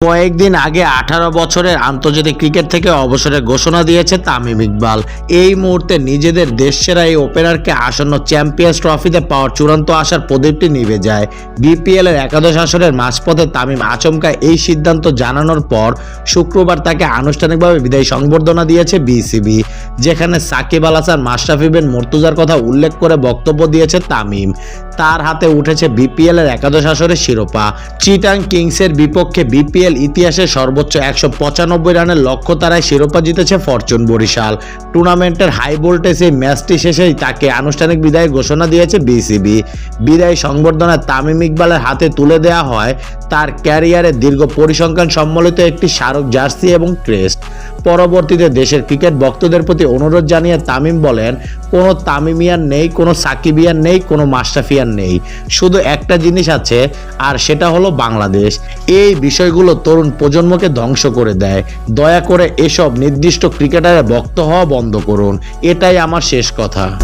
কয়েকদিন আগে আঠারো বছরের আন্তর্জাতিক ক্রিকেট থেকে অবসরের ঘোষণা দিয়েছে তামিম ইকবাল। এই মুহূর্তে নিজেদের দেশসেরা এই ওপেনারকে আসন্ন চ্যাম্পিয়ন্স ট্রফিতে পাওয়ার চূড়ান্ত আসার প্রদীপটি নিভে যায়। বিপিএল এর একাদশ আসরের মাঝপথে তামিম আচমকা এই সিদ্ধান্ত জানানোর পর শুক্রবার তাকে আনুষ্ঠানিকভাবে বিদায়ী সংবর্ধনা দিয়েছে বিসিবি যেখানে সাকিব আল হাসান, মাশরাফি বিন মর্তুজার কথা উল্লেখ করে বক্তব্য দিয়েছে তামিম। তার হাতে উঠেছে বিপিএল এর একাদশ আসরের শিরোপা। চিটাং কিংসের বিপক্ষে বিপিএল ইতিহাসে সর্বোচ্চ একশো পঁচানব্বই রানের লক্ষ্য তারায় শিরোপা জিতেছে ফরচুন বরিশাল। টুর্নামেন্টের হাই ভোল্টেজ এই ম্যাচটি শেষেই তাকে আনুষ্ঠানিক বিদায় ঘোষণা দিয়েছে বিসিবি। বিদায় সংবর্ধনায় তামিম ইকবালের হাতে তুলে দেওয়া হয়। তার ক্যারিয়ারে দীর্ঘ পরিসংখ্যান সম্বলিত একটি স্মারক জার্সি এবং ক্রেস্ট। পরবর্তীতে দেশের ক্রিকেট ভক্তদের প্রতি অনুরোধ জানিয়ে তামিম বলেন, কোনো তামিমিয়ান নেই, কোনো সাকিবিয়ান নেই, কোনো মাস্টাফিয়ান নেই। শুধু একটা জিনিস আছে, আর সেটা হলো বাংলাদেশ। এই বিষয়গুলো তরুণ প্রজন্মকে ধ্বংস করে দেয়। দয়া করে এসব নির্দিষ্ট ক্রিকেটারে ভক্ত হওয়া বন্ধ করুন। এটাই আমার শেষ কথা।